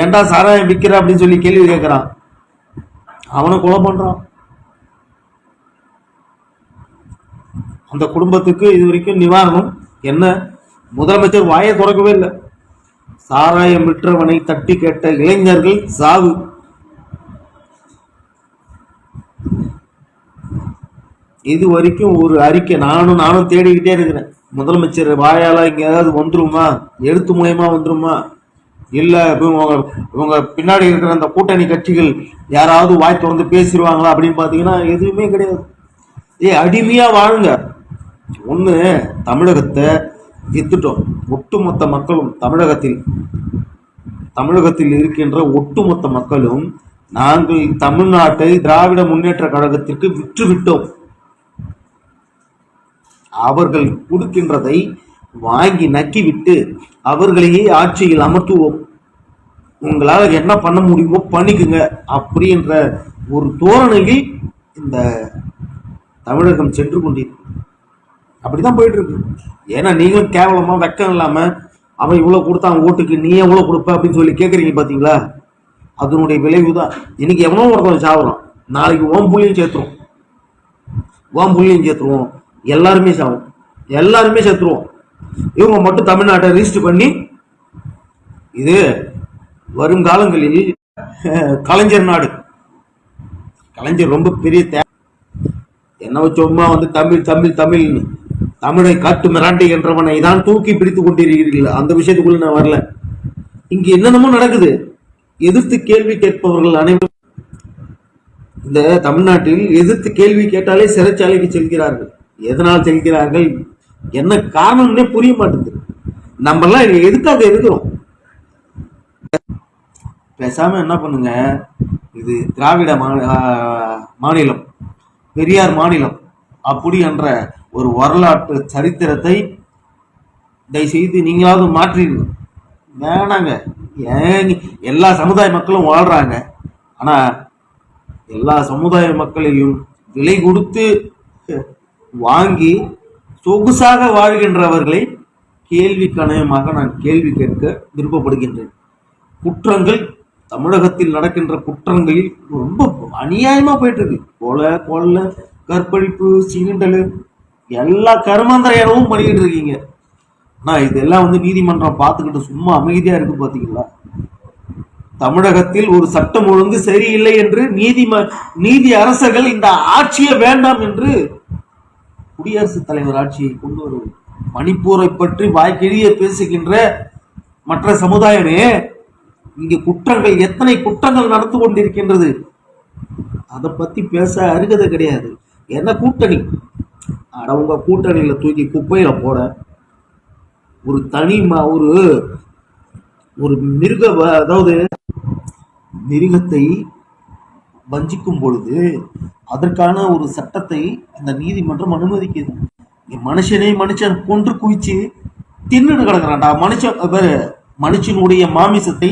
ஏன்டா சாராயம் விற்கிற அப்படின்னு சொல்லி கேள்வி கேட்குறான் அவனை கொலை பண்ணுறான் அந்த குடும்பத்துக்கு இது வரைக்கும் நிவாரணம் என்ன? முதலமைச்சர் வாயை திறக்கவே இல்லை. சாராயம் விற்றவனை தட்டி கேட்ட இளைஞர்கள் சாவு. இது வரைக்கும் ஒரு அறிக்கை நானும் நானும் தேடிக்கிட்டே இருக்கிறேன். முதலமைச்சர் வாயால் இங்கே ஏதாவது வந்துருமா? எழுத்து மூலயமா வந்துருமா? இல்லை இவங்க இவங்க பின்னாடி இருக்கிற அந்த கூட்டணி கட்சிகள் யாராவது வாய் திறந்து பேசிடுவாங்களா அப்படின்னு பார்த்தீங்கன்னா எதுவுமே கிடையாது. ஏ அடிமையாக வாழுங்க. ஒன்று தமிழகத்தை வித்துட்டோம் ஒட்டுமொத்த மக்களும் தமிழகத்தில் தமிழகத்தில் இருக்கின்ற ஒட்டுமொத்த மக்களும் நாங்கள் தமிழ்நாட்டை திராவிட முன்னேற்ற கழகத்திற்கு விற்றுவிட்டோம். அவர்கள் கொடுக்கின்றதை வாங்கி நக்கிவிட்டு அவர்களையே ஆட்சியில் அமர்த்துவோம். உங்களால் என்ன பண்ண முடியுமோ பண்ணிக்குங்க. அப்படின்ற ஒரு தோரணையில் இந்த தமிழகம் சென்று கொண்டிருக்கு. அப்படிதான் போயிட்டு இருக்கு ஏன்னா நீங்களும் கேவலமா வெக்கம் இல்லாம அவன் இவ்வளவு கொடுத்தான் ஓட்டுக்கு நீ எவ்வளவு கொடுப்ப அப்படின்னு சொல்லி கேட்குறீங்க பாத்தீங்களா? அதனுடைய விளைவு தான் இன்னைக்கு எவனோ ஒருத்தன் சாப்பிடும் நாளைக்கு ஓம் புள்ளியும் சேர்த்துருவோம். ஓம் புள்ளியும் சேர்த்துருவோம். எல்லாருமே சாவும். எல்லாருமே சேர்த்துருவோம். இவங்க மட்டும் தமிழ்நாட்டை ரிஜிஸ்டர் பண்ணி இது வரும் காலங்களில் கலைஞர் நாடு. கலைஞர் ரொம்ப பெரிய தே என்ன சும்மா வந்து தமிழ் தமிழ் தமிழ் தமிழை காட்டு மிராண்டி என்றவனை தான் தூக்கி பிடித்து கொண்டிருக்கிறீர்கள். அந்த விஷயத்துக்குள்ள நான் வரல. இங்க என்னென்னமோ நடக்குது. எதிர்த்து கேள்வி கேட்பவர்கள் அனைவரும் இந்த தமிழ்நாட்டில் எதிர்த்து கேள்வி கேட்டாலே சிறைச்சாலைக்கு செல்கிறார்கள். எதனால் செல்கிறார்கள்? என்ன காரணம்னே புரிய மாட்டேங்குது. நம்மெல்லாம் எதுக்காக இருக்கிறோம் பேசாம என்ன பண்ணுங்க? இது திராவிட மாநிலம் பெரியார் மாநிலம் அப்படி என்ற ஒரு வரலாற்று சரித்திரத்தை தயவுசெய்து நீங்களாவது மாற்றிடுங்க. வேணாங்க. ஏன் எல்லா சமுதாய மக்களும் வாழ்றாங்க. ஆனால் எல்லா சமுதாய மக்களையும் விலை கொடுத்து வாங்கி சொகுசாக வாழ்கின்றவர்களை கேள்வி கணயமாக நான் கேள்வி கேட்க விருப்பப்படுகின்றேன். குற்றங்கள் தமிழகத்தில் நடக்கின்ற குற்றங்களில் ரொம்ப அநியாயமா போயிட்டு இருக்கு கொலை கொள்ளை கற்பழிப்பு சீண்டல் எல்லா கருமாந்திரையாகவும் பண்ணிக்கிட்டு இருக்கீங்க. ஆனா இதெல்லாம் வந்து நீதிமன்றம் பார்த்துக்கிட்டு சும்மா அமைதியா இருக்கு பாத்தீங்களா? தமிழகத்தில் ஒரு சட்டம் ஒழுங்கு சரியில்லை என்று நீதிம நீதி அரசர்கள் இந்த ஆட்சியை வேண்டாம் என்று குடியரசுத் தலைவர் ஆட்சியை கொண்டு வருவது மணிப்பூரை பற்றி வாய்க்கெழிய பேசுகின்ற மற்ற சமுதாயமே இங்கே குற்றங்கள் எத்தனை குற்றங்கள் நடந்து கொண்டிருக்கின்றது? அதை பத்தி பேச அருகதை கிடையாது. என்ன கூட்டணி? அட உங்க கூட்டணியில தூக்கி குப்பையில போட. ஒரு தனி ம- ஒரு ஒரு மிருக வ- அதாவது மிருகத்தை வஞ்சிக்கும் பொழுது அதற்கான ஒரு சட்டத்தை அந்த நீதிமன்றம் அனுமதிக்குது மனுஷனே மனுஷன் கொன்று குவிச்சு தின்னுட்டு கிடக்குறான்டா. மனுஷன் மனுஷனுடைய மாமிசத்தை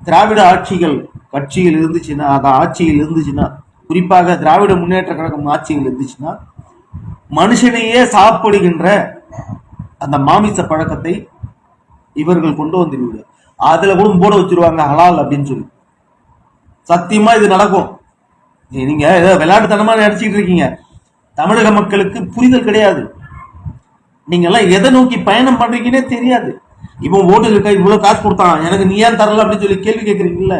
திராவிட ஆட்சிகள் கட்சியில் இருந்துச்சுன்னா அது ஆட்சியில் இருந்துச்சுன்னா குறிப்பாக திராவிட முன்னேற்ற கழகம் ஆட்சியில் இருந்துச்சுன்னா மனுஷனையே சாப்பிடுகின்ற அந்த மாமிச பழக்கத்தை இவர்கள் கொண்டு வந்துடுவாங்க அதுல கூட போட வச்சிருவாங்க ஹலால் அப்படின்னு சொல்லி. சத்தியமா இது நடக்கும். நீங்கள் நீங்க ஏதோ விளையாட்டுத்தனமா நினைச்சிட்டு இருக்கீங்க. தமிழக மக்களுக்கு புரிதல் கிடையாது. நீங்க எல்லாம் எதை நோக்கி பயணம் பண்றீங்கன்னே தெரியாது. இவன் ஓட்டு இருக்க? இவ்வளவு காசு கொடுத்தான். எனக்கு நீ ஏன் தரல அப்படின்னு சொல்லி கேள்வி கேட்கறீங்கல்ல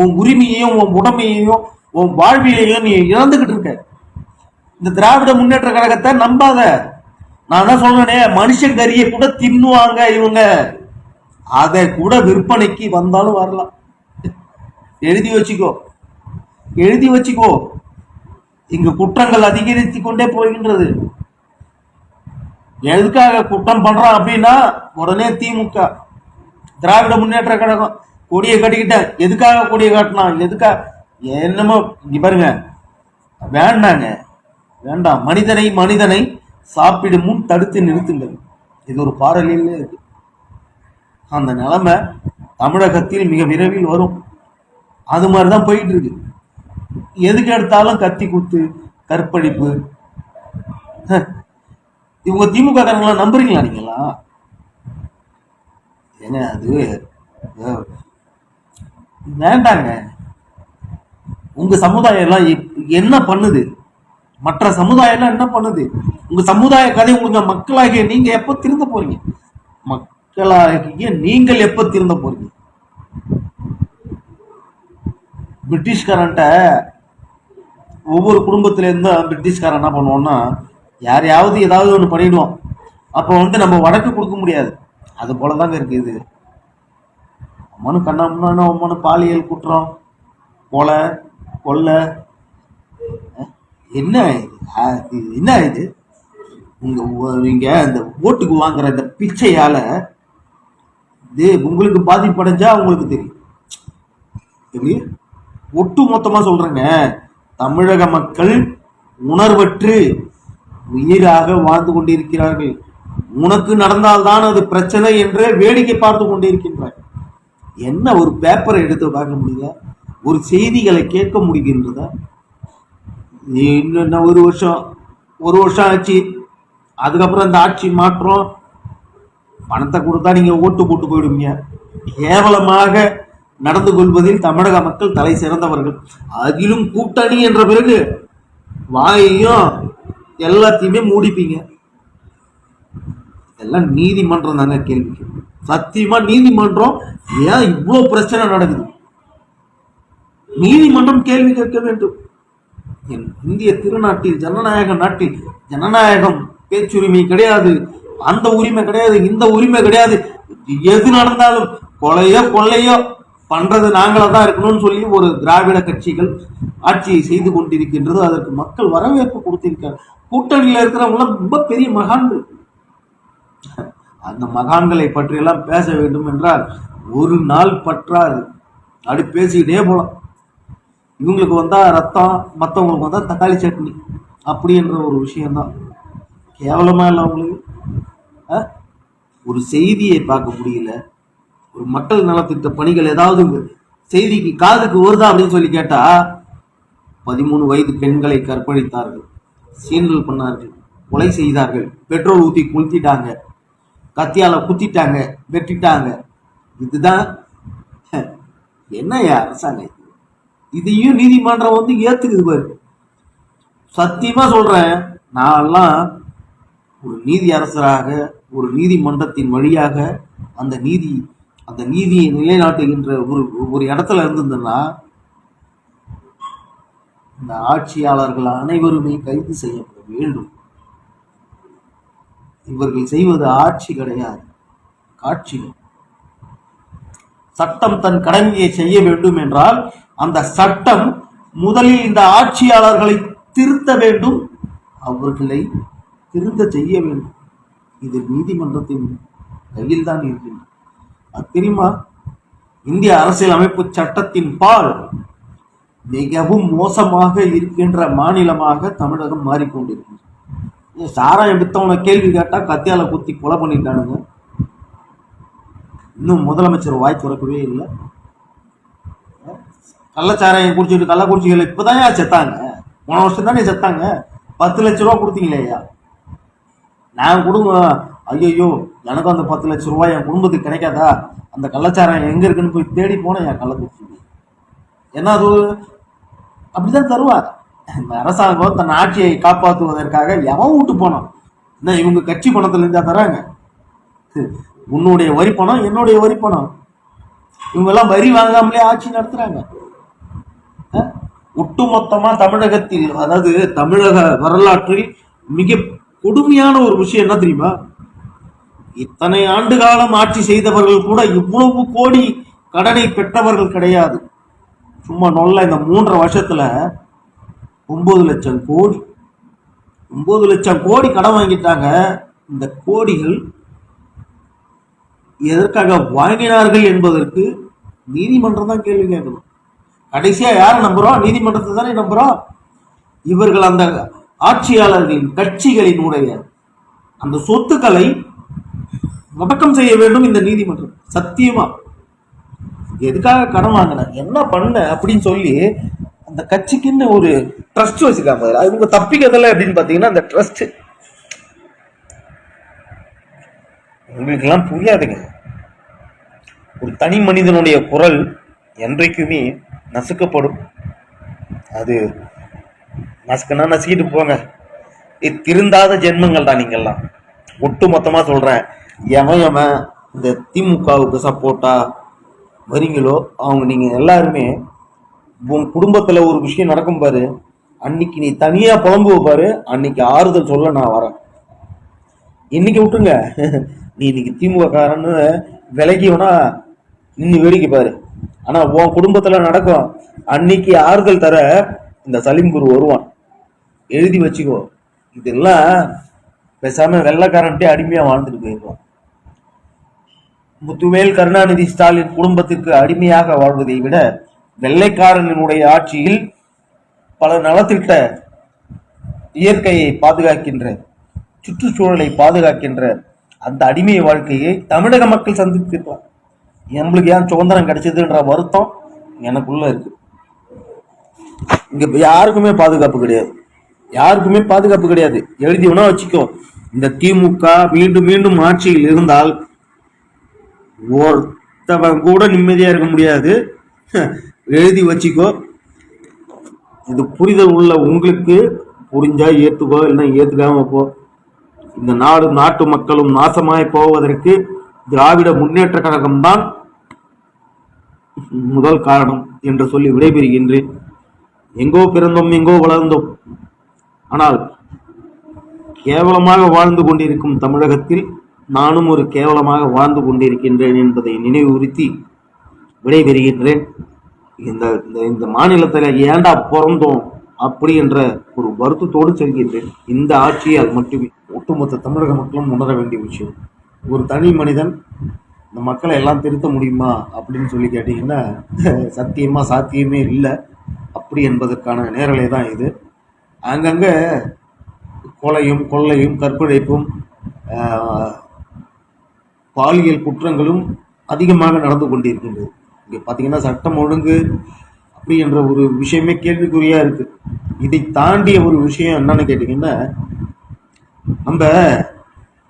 உன் உரிமையையும் உன் உடமையையும் உன் வாழ்வியலையும் நீ இழந்துகிட்டு இருக்க. இந்த திராவிட முன்னேற்ற கழகத்தை நம்பாத. நான் தான் சொல்றேனே? மனுஷன் கறியை கூட தின்னுவாங்க இவங்க. அதை கூட விற்பனைக்கு வந்தாலும் வரலாம். எழுதி வச்சுக்கோ. எழுதி வச்சுக்கோ. இங்கு குற்றங்கள் அதிகரித்து கொண்டே போகின்றது. எதுக்காக குற்றம் பண்றான் அப்படின்னா உடனே திமுக திராவிட முன்னேற்ற கழகம் கொடியை கட்டிக்கிட்ட எதுக்காக கொடியை காட்டினான்? எதுக்கா என்னமோ இங்க பாருங்க. வேண்டாங்க. வேண்டாம். மனிதனை மனிதனை சாப்பிடும் முன் தடுத்து நிறுத்துங்கள். இது ஒரு பாடலில் இருக்கு. அந்த நிலைமை தமிழகத்தில் மிக விரைவில் வரும். அது மாதிரி தான் போயிட்டு இருக்கு எதுக்கு எடுத்தாலும் கத்தி குத்து கற்பழிப்பு. இவங்க திமுக காரங்களாம் நம்புறீங்களா நீங்களா? ஏங்க அது வேண்டாங்க. உங்க சமுதாயம் எல்லாம் எப்- என்ன பண்ணுது? மற்ற சமுதாயம் எல்லாம் என்ன பண்ணுது? உங்க சமுதாய கதை உங்களுக்கு மக்களாகிய நீங்க எப்ப திருந்த போறீங்க? மக்களாகிய நீங்கள் எப்ப திருந்த போறீங்க? பிரிட்டிஷ்காரன்ட்ட ஒவ்வொரு குடும்பத்திலேருந்தும் பிரிட்டிஷ்காரன் என்ன பண்ணுவோன்னா யாரையாவது ஏதாவது ஒன்று பண்ணிடுவோம் அப்போ வந்து நம்ம வடக்கு கொடுக்க முடியாது. அது போல தாங்க இருக்கு இது. அம்மனு கண்ணம்னா அம்மனு பாலியல் குற்றம் கொலை கொள்ளை. என்ன இது? இது என்ன இது? உங்கள் இங்கே இந்த ஓட்டுக்கு வாங்குற இந்த பிச்சையால் இது உங்களுக்கு பாதிப்படைஞ்சா உங்களுக்கு தெரியும். எப்படி ஒட்டு மொத்தமா சொல்றேங்க. தமிழக மக்கள் உணர்வற்று உயிராக வாழ்ந்து கொண்டிருக்கிறார்கள். உனக்கு நடந்தால்தான் அது பிரச்சனை என்று வேடிக்கை பார்த்து கொண்டிருக்கின்றார் என்ன ஒரு பேப்பரை எடுத்து பார்க்க முடியுதா? ஒரு செய்திகளை கேட்க முடிகின்றதா? இன்னும் என்ன ஒரு வருஷம் ஒரு வருஷம் ஆச்சு. அதுக்கப்புறம் இந்த ஆட்சி மாற்றம். பணத்தை கொடுத்தா நீங்கள் ஓட்டு போட்டு போயிடுவீங்க. கேவலமாக நடந்து கொள்வதில் தமிழக மக்கள் தலை சிறந்தவர்கள். அதிலும் கூட்டணி என்ற பிறகு வாயையும் எல்லாத்தையுமே மூடிப்பீங்க. இதெல்லாம் நீதிமன்றம் தாங்க கேள்வி. சத்தியமா நீதிமன்றம் ஏன் இவ்வளவு பிரச்சனை நடக்குது? நீதிமன்றம் கேள்வி கேட்க வேண்டும். என் இந்திய திருநாட்டில் ஜனநாயக நாட்டில் ஜனநாயகம் பேச்சுரிமை கிடையாது. அந்த உரிமை கிடையாது இந்த உரிமை கிடையாது. எது நடந்தாலும் கொலையோ கொள்ளையோ பண்றது நாங்களா தான் இருக்கணும்னு சொல்லி ஒரு திராவிட கட்சிகள் ஆட்சியை செய்து கொண்டிருக்கின்றது அதற்கு மக்கள் வரவேற்பு கொடுத்திருக்காங்க கூட்டணியில் இருக்கிறவங்க ரொம்ப பெரிய மகான்கள். அந்த மகான்களை பற்றியெல்லாம் பேச வேண்டும் என்றால் ஒரு நாள் பற்றாது. அப்படி பேசிக்கிட்டே போலாம். இவங்களுக்கு வந்தா ரத்தம் மற்றவங்களுக்கு வந்தா தக்காளி சட்னி அப்படின்ற ஒரு விஷயம்தான். கேவலமா இல்லை அவங்களுக்கு. ஆ? ஒரு செய்தியை பார்க்க முடியல. ஒரு மக்கள் நலத்திட்ட பணிகள் ஏதாவது செய்திக்கு காதுக்கு வருதா அப்படின்னு சொல்லி கேட்டா பதிமூணு வயது பெண்களை கற்பழித்தார்கள். சீண்டல் பண்ணார்கள் கொலை செய்தார்கள் பெட்ரோல் ஊற்றி குளித்திட்டாங்க கத்தியால குத்திட்டாங்க வெட்டிட்டாங்க. இதுதான் என்னய்யா அரசாங்கம் இதையும் நீதிமன்றம் வந்து ஏத்துக்குது பாரு. சத்தியமா சொல்றேன் நான்லாம் ஒரு நீதி அரசராக ஒரு நீதிமன்றத்தின் வழியாக அந்த நீதி அந்த நீதியை நிலைநாட்டுகின்ற ஒரு ஒரு இடத்துல இருந்ததுன்னா இந்த ஆட்சியாளர்கள் அனைவருமே கைது செய்யப்பட வேண்டும். இவர்கள் செய்வது ஆட்சி கிடையாது காட்சிகள். சட்டம் தன் கடமையை செய்ய வேண்டும் என்றால் அந்த சட்டம் முதலில் இந்த ஆட்சியாளர்களை திருத்த வேண்டும் அவர்களை திருத்த செய்ய வேண்டும். இது நீதிமன்றத்தின் கையில் தான் இருக்கின்றது. அது தெரியுமா? இந்திய அரசியல் அமைப்பு சட்டத்தின் பால் மிகவும் மோசமாக இருக்கின்ற மாநிலமாக தமிழகம் மாறிக்கொண்டிருக்கிறது. சாராயம் வித்தவனை கேள்வி கேட்டால் கத்தியால குத்தி கொலை பண்ணிட்டானுங்க. இன்னும் முதலமைச்சர் வாய் திறக்கவே இல்லை. கள்ளச்சாராயம் குடிச்சிட்டு கள்ளக்குறிச்சிகள் இப்பதான் செத்தாங்க? போன வருஷம் தானே செத்தாங்க. பத்து லட்ச ரூபா கொடுத்தீங்களேயா? நான் கொடுங்க. ஐயோ எனக்கு அந்த பத்து லட்ச ரூபாய் என் குடும்பத்துக்கு கிடைக்காதா? அந்த கள்ளச்சாரம் எங்கே இருக்குன்னு போய் தேடி போனேன் என் கள்ளக்குறிச்சி ஏன்னா அது? அப்படிதான் தருவார். இந்த அரசாங்கம் தன் ஆட்சியை காப்பாற்றுவதற்காக எவன் விட்டு போனான் என்ன இவங்க கட்சி பணத்துல இருந்தா தராங்க? உன்னுடைய வரி பணம் என்னுடைய வரி பணம். இவங்கெல்லாம் வரி வாங்காமலே ஆட்சி நடத்துறாங்க. ஒட்டுமொத்தமா தமிழகத்தில் அதாவது தமிழக வரலாற்றில் மிக கொடுமையான ஒரு விஷயம் என்ன தெரியுமா? இத்தனை ஆண்டு காலம் ஆட்சி செய்தவர்கள் கூட இவ்வளவு கோடி கடனை பெற்றவர்கள் கிடையாது. சும்மா நொல்ல இந்த மூன்றரை வருஷத்துல ஒன்பது லட்சம் கோடி. ஒன்பது லட்சம் கோடி கடன் வாங்கிட்டாங்க. இந்த கோடிகள் எதற்காக வாங்கினார்கள் என்பதற்கு நீதிமன்றம் தான் கேள்வி கேட்கணும். கடைசியா யாரை நம்புறோம்? நீதிமன்றத்தை தானே நம்புறோம்? இவர்கள் அந்த ஆட்சியாளர்களின் கட்சிகளினுடைய அந்த சொத்துக்களை முடக்கம் செய்ய வேண்டும் இந்த நீதிமன்றம். சத்தியமா? எதுக்காக கடன் வாங்கின? என்ன பண்ண? அப்படின்னு சொல்லி அந்த கட்சிக்குன்னு ஒரு ட்ரஸ்ட் வச்சிருக்காங்க அது இவங்க தப்பிக்கிறதில்ல அப்படின்னு பார்த்தீங்கன்னா அந்த ட்ரஸ்ட் உங்களுக்கெல்லாம் புரியாதுங்க. ஒரு தனி மனிதனுடைய குரல் என்றைக்குமே நசுக்கப்படும். அது நசுக்குனா நசுக்கிட்டு போங்க. இது திருந்தாத ஜென்மங்கள் தான் நீங்கள்லாம். ஒட்டு மொத்தமாக சொல்கிறேன் எவன் எவன் இந்த திமுகவுக்கு சப்போர்ட்டா வரீங்களோ அவங்க நீங்கள் எல்லாருமே உன் குடும்பத்தில் ஒரு விஷயம் நடக்கும் பாரு. அன்னைக்கு நீ தனியாக புலம்பு பாரு. அன்னைக்கு ஆறுதல் சொல்ல நான் வரேன். இன்னைக்கு விட்டுருங்க. நீ இன்னைக்கு திமுக காரன்னு விலகிவனா நின்று வேடிக்கை பாரு. ஆனால் உன் குடும்பத்தில் நடக்கும். அன்னைக்கு ஆறுதல் தர இந்த சலீம் குரு வருவான். எழுதி வச்சுக்கோ. இதெல்லாம் பேசாமல் வெள்ளைக்காரன்ட்டே அடிமையாக வாழ்ந்துட்டு போயிருவான். முத்துவேல் கருணாநிதி ஸ்டாலின் குடும்பத்திற்கு அடிமையாக வாழ்வதை விட வெள்ளைக்காரனினுடைய ஆட்சியில் பல நலத்திட்ட இயற்கையை பாதுகாக்கின்ற சுற்றுச்சூழலை பாதுகாக்கின்ற அந்த அடிமை வாழ்க்கையை தமிழக மக்கள் சந்தித்திருக்கலாம் நம்மளுக்கு ஏன் சுதந்திரம் கிடைச்சதுன்ற வருத்தம் எனக்குள்ள இருக்கு. இங்க யாருக்குமே பாதுகாப்பு கிடையாது. யாருக்குமே பாதுகாப்பு கிடையாது. எழுதி வேணா வச்சுக்கோ. இந்த திமுக மீண்டும் மீண்டும் ஆட்சியில் இருந்தால் ஒருத்தவன் கூட நிம்மதியாக இருக்க முடியாது. எழுதி வச்சுக்கோ. இது புரிதல் உள்ள உங்களுக்கு புரிஞ்சால் ஏற்றுக்கோ இல்லைன்னா ஏற்றுக்காமல் போ. இந்த நாடு நாட்டு மக்களும் நாசமாய் போவதற்கு திராவிட முன்னேற்ற கழகம்தான் முதல் காரணம் என்று சொல்லி விடைபெறுகின்றேன். எங்கோ பிறந்தோம் எங்கோ வளர்ந்தோம். ஆனால் கேவலமாக வாழ்ந்து கொண்டிருக்கும் தமிழகத்தில் நானும் ஒரு கேவலமாக வாழ்ந்து கொண்டிருக்கின்றேன் என்பதை நினைவுறுத்தி விடைபெறுகின்றேன். இந்த இந்த- இந்த மாநிலத்தில் ஏன்டா பிறந்தோம் அப்படி என்ற ஒரு வருத்தத்தோடு செல்கின்றேன். இந்த ஆட்சியால் மட்டுமே ஒட்டுமொத்த தமிழக மக்களும் உணர வேண்டிய விஷயம். ஒரு தனி மனிதன் இந்த மக்களை எல்லாம் திருத்த முடியுமா அப்படின்னு சொல்லி கேட்டிங்கன்னா சத்தியமாக சாத்தியமே இல்லை. அப்படி என்பதற்கான நேரலை தான் இது. அங்கங்கே கொலையும் கொள்ளையும் கற்பழிப்பும் பாலியல் குற்றங்களும் அதிகமாக நடந்து கொண்டிருக்கின்றது. இங்கே பார்த்தீங்கன்னா சட்டம் ஒழுங்கு அப்படி என்ற ஒரு விஷயமே கேள்விக்குறியாக இருக்குது இதை தாண்டிய ஒரு விஷயம் என்னன்னு கேட்டிங்கன்னா நம்ம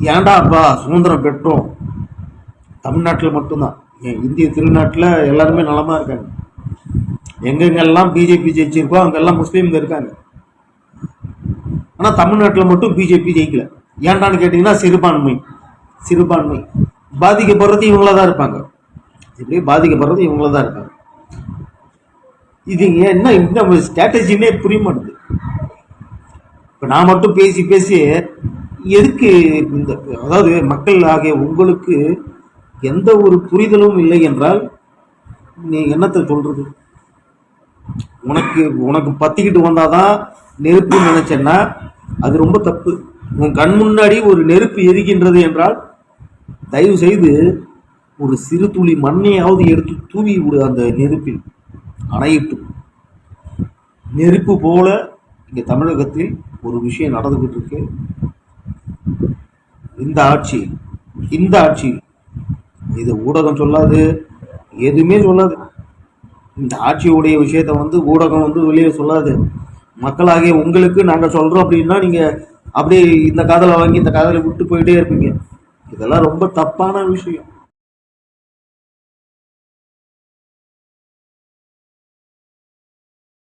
ஏன்டா அப்பா சுதந்திரம் பெற்றோம்? தமிழ்நாட்டில் மட்டும்தான். ஏன் இந்திய திருநாட்டில் எல்லாருமே நலமாக இருக்காங்க. எங்கெங்கெல்லாம் பிஜேபி ஜெயிச்சிருக்கோ அங்கெல்லாம் முஸ்லீம்கள் இருக்காங்க. ஆனால் தமிழ்நாட்டில் மட்டும் பிஜேபி ஜெயிக்கல. ஏன்டான்னு கேட்டிங்கன்னா சிறுபான்மை. சிறுபான்மை. பாதிக்கப்படுறது இவங்கள தான் இருப்பாங்க. இப்படி பாதிக்கப்படுறது இவங்கள தான் இருப்பாங்க. இது என்ன இந்த ஸ்ட்ராட்டஜினே புரிய மாட்டேங்குது இப்போ நான் மட்டும் பேசி பேசி எதுக்கு இந்த அதாவது மக்கள் ஆகிய உங்களுக்கு எந்த ஒரு புரிதலும் இல்லை என்றால் நீ என்னத்தை சொல்கிறது உனக்கு உனக்கு பற்றிக்கிட்டு வந்தாதான் நெருப்பு நினச்சேன்னா அது ரொம்ப தப்பு. உன் கண் முன்னாடி ஒரு நெருப்பு எரிகின்றது என்றால் தயவு செய்து ஒரு சிறு துளி மண்ணையாவது எடுத்து தூவி விடு அந்த நெருப்பில். அணையிட்டும் நெருப்பு போல இங்கே தமிழகத்தில் ஒரு விஷயம் நடந்துகிட்டு இருக்கு இந்த ஆட்சி இந்த ஆட்சி. இது ஊடகம் சொல்லாது எதுவுமே சொல்லாது. இந்த ஆட்சியுடைய விஷயத்த வந்து ஊடகம் வந்து வெளியே சொல்லாது. மக்களாகிய உங்களுக்கு நாங்கள் சொல்கிறோம் அப்படின்னா நீங்கள் அப்படியே இந்த காதலை வாங்கி இந்த காதலை விட்டு போயிட்டே இருப்பீங்க. இதெல்லாம் ரொம்ப தப்பான விஷயம்.